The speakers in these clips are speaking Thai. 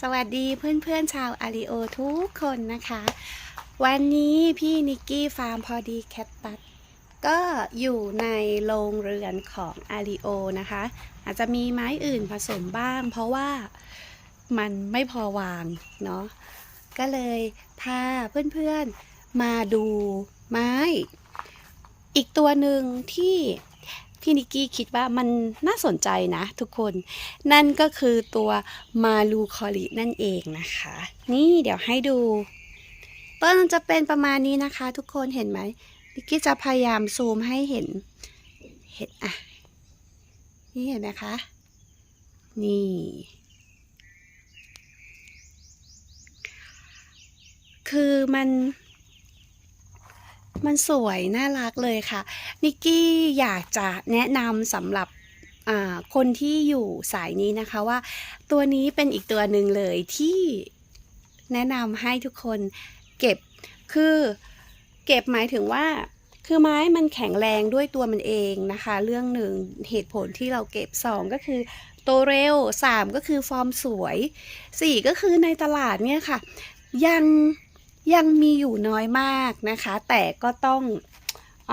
สวัสดีเพื่อนๆชาวอาริโอทุกคนนะคะ วันนี้พี่นิกกี้ฟาร์มพอดีแคทตัสก็อยู่ในโรงเรือนของอาริโอนะคะ อาจจะมีไม้อื่นผสมบ้าง เพราะว่ามันไม่พอวางเนาะก็เลยพาเพื่อนๆมาดูไม้ อีกตัวหนึ่งที่ พี่นิกกี้คิดว่ามันน่าสนใจนะทุกคน นั่นก็คือตัวมาลูคอรินั่นเองนะคะ นี่เดี๋ยวให้ดู ต้นจะเป็นประมาณนี้นะคะ ทุกคนเห็นไหมนิกกี้จะพยายามซูมให้เห็น เห็นอะ นี่เห็นไหมคะ นี่คือมัน มันสวยน่ารักเลยค่ะ นิกกี้อยากจะแนะนำสำหรับคนที่อยู่สายนี้นะคะว่า ตัวนี้เป็นอีกตัวหนึ่งเลยที่แนะนำให้ทุกคนเก็บคือเก็บหมายถึงว่าคือไม้มันแข็งแรงด้วยตัวมันเองนะคะ เรื่องหนึ่งเหตุผลที่เราเก็บสองก็คือโตเร็วสามก็คือฟอร์มสวยสี่ก็คือในตลาดเนี่ยค่ะ ยัง ยังมีอยู่น้อยมากนะคะ แต่ก็ต้องอ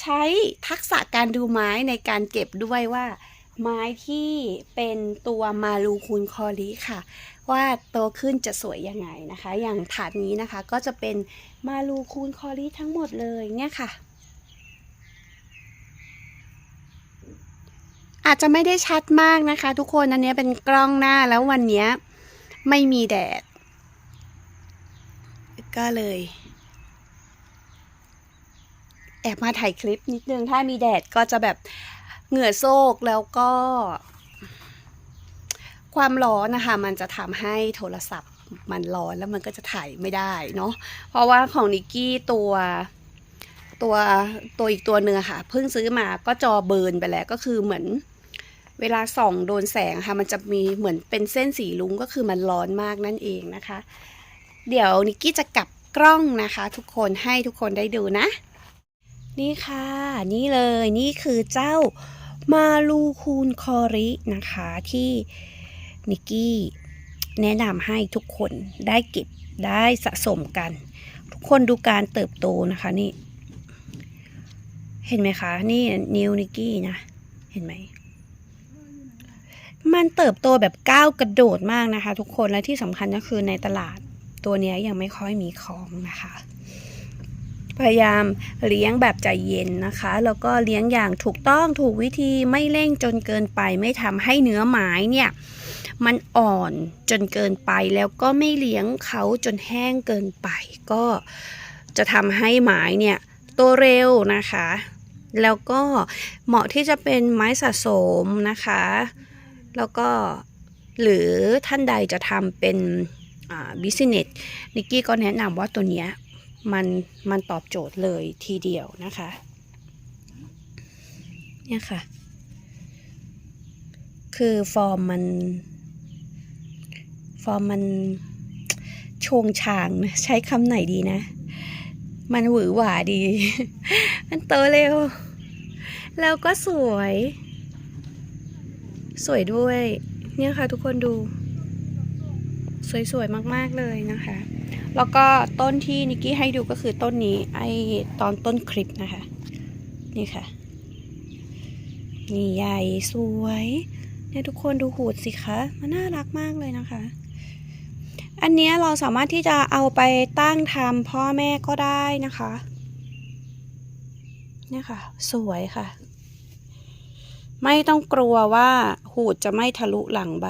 ใช้ทักษะการดูไม้ในการเก็บด้วยว่า ไม้ที่เป็นตัวมาลูคูนคอริค่ะ ว่าโตขึ้นจะสวยยังไงนะคะ อย่างถาดนี้นะคะก็จะเป็นมาลูคูนคอริทั้งหมดเลยเนี่ยค่ะอาจจะไม่ได้ชัดมากนะคะ ทุกคนอันนี้เป็นกล้องหน้าแล้ววันนี้ไม่มีแดด ก็เลย แอบมาถ่ายคลิปนิดนึง ถ้ามีแดดก็จะแบบเหงื่อโซกแล้วก็ ความร้อนนะคะ มันจะทำให้โทรศัพท์มันร้อนแล้วมันก็จะถ่ายไม่ได้เนาะเพราะว่าของนิกกี้ตัวตัวตัวอีกตัวเนื้อค่ะ เพิ่งซื้อมาก็จอเบิร์นไปแล้วก็คือเหมือนเวลาส่องโดนแสงค่ะ มันจะมีเหมือนเป็นเส้นสีลุ้งก็คือมันร้อนมากนั่นเองนะคะ เดี๋ยวนิกกี้จะกลับกล้องนะคะ ทุกคนให้ทุกคนได้ดูนะ นี่ค่ะ นี่เลยนี่คือเจ้ามาลูคูนคอรินะคะที่นิกกี้แนะนำให้ทุกคนได้เก็บได้สะสมกัน ทุกคนดูการเติบโตนะคะนี่ เห็นไหมคะ นี่นิวนิกกี้นะ เห็นไหมมันเติบโตแบบก้าวกระโดดมากนะคะ ทุกคนและที่สำคัญก็คือในตลาด ตัวนี้ยยังไม่ค่อยมีของนะคะ พยายามเลี้ยงแบบใจเย็นนะคะ แล้วก็เลี้ยงอย่างถูกต้องถูกวิธีไม่เร่งจนเกินไป ไม่ทำให้เนื้อไม้เนี่ยมันอ่อนจนเกินไปแล้วก็ไม่เลี้ยงเขาจนแห้งเกินไป ก็จะทำให้ไม้เนี่ยโตเร็วนะคะ แล้วก็เหมาะที่จะเป็นไม้สะสมนะคะ แล้วก็หรือท่านใดจะทำเป็น บิสเนสนิกกี้ก็แนะนำว่าตัวเนี้ยมันมันตอบโจทย์เลยทีเดียวนะคะ เนี่ยค่ะ คือฟอร์มมัน ฟอร์มมันชงชางใช้คำไหนดีนะ มันหวือหวาดี มันโตเร็ว แล้วก็สวย สวยด้วย เนี่ยค่ะทุกคนดู สวยๆ มากๆเลยนะคะ แล้วก็ต้นที่นิกกี้ให้ดูก็คือต้นนี้ไอตอนต้นคลิปนะคะ นี่ค่ะ นี่ใหญ่สวยเนี่ยทุกคนดูหูดสิคะมันน่ารักมากเลยนะคะ อันเนี้ยเราสามารถที่จะเอาไปตั้งทำพ่อแม่ก็ได้นะคะเนี่ยค่ะ สวยค่ะ ไม่ต้องกลัวว่าหูดจะไม่ทะลุหลังใบ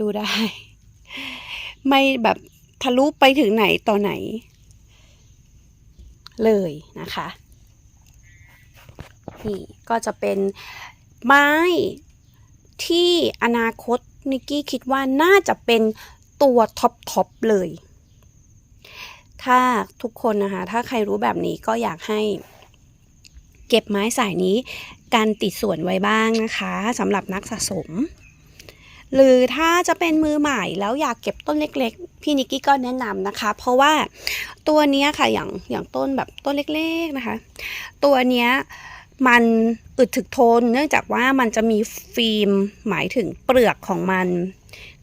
ดูได้ ไม่แบบทะลุไปถึงไหนต่อไหน เลยนะคะนี่ก็จะเป็นไม้ที่อนาคตนิกกี้คิดว่าน่าจะเป็นตัวท็อปทอปเลย ถ้าทุกคนนะคะ ถ้าใครรู้แบบนี้ก็อยากให้ เก็บไม้สายนี้การติดส่วนไว้บ้างนะคะสำหรับนักสะสม หรือถ้าจะเป็นมือใหม่แล้วอยากเก็บต้นเล็กๆ พี่นิกกี้ก็แนะนำนะคะ เพราะว่าตัวเนี้ยค่ะอย่างอย่างต้นแบบต้นเล็กๆนะคะ ตัวเนี้ยมันอึดถึกทนเนื่องจากว่ามันจะมีฟิล์มหมายถึงเปลือกของมัน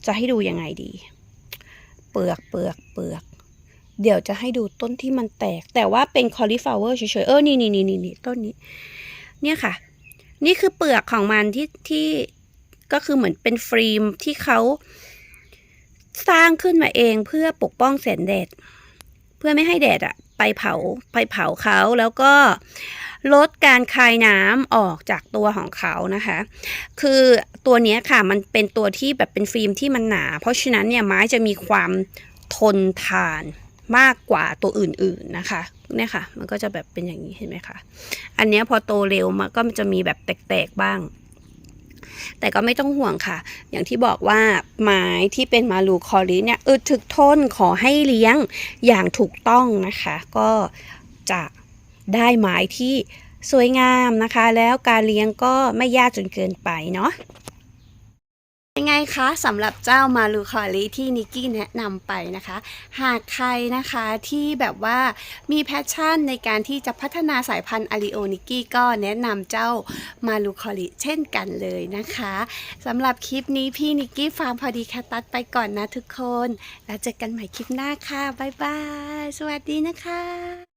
จะให้ดูยังไงดี เปลือกเปลือกเปลือก เดี๋ยวจะให้ดูต้นที่มันแตก แต่ว่าเป็น cauliflower เฉยๆเออนี่นี่นี่นี่นี่ต้นนี้ เนี่ยค่ะ นี่คือเปลือกของมันที่ที่ ก็คือเหมือนเป็นฟิล์มที่เขาสร้างขึ้นมาเองเพื่อปกป้องแสงแดด เพื่อไม่ให้แดดอะไปเผาไปเผาเขาแล้วก็ลดการคายน้ำออกจากตัวของเขานะคะ คือตัวนี้ค่ะมันเป็นตัวที่แบบเป็นฟิล์มที่มันหนา เพราะฉะนั้นเนี่ยไม้จะมีความทนทานมากกว่าตัวอื่นๆนะคะเนี่ยค่ะ มันก็จะแบบเป็นอย่างนี้เห็นไหมคะ อันนี้พอโตเร็วมันก็จะมีแบบแตกๆบ้าง แต่ก็ไม่ต้องห่วงค่ะ อย่างที่บอกว่าไม้ที่เป็นมาลูคอริเนี่ยอึดถึกทนขอให้เลี้ยงอย่างถูกต้องนะคะ ก็จะได้ไม้ที่สวยงามนะคะ แล้วการเลี้ยงก็ไม่ยากจนเกินไปเนาะ ไงคะสำหรับเจ้ามาลูคอริที่นิกกี้แนะนำไปนะคะ หากใครนะคะที่แบบว่ามีแพชชั่นในการที่จะพัฒนาสายพันธุ์อาริโอนิกกี้ก็แนะนำเจ้ามาลูคอริเช่นกันเลยนะคะสำหรับคลิปนี้พี่นิกกี้ฟาร์มพอดีแคตัสไปก่อนนะทุกคน แล้วเจอกันใหม่คลิปหน้าค่ะบ๊ายบาย สวัสดีนะคะ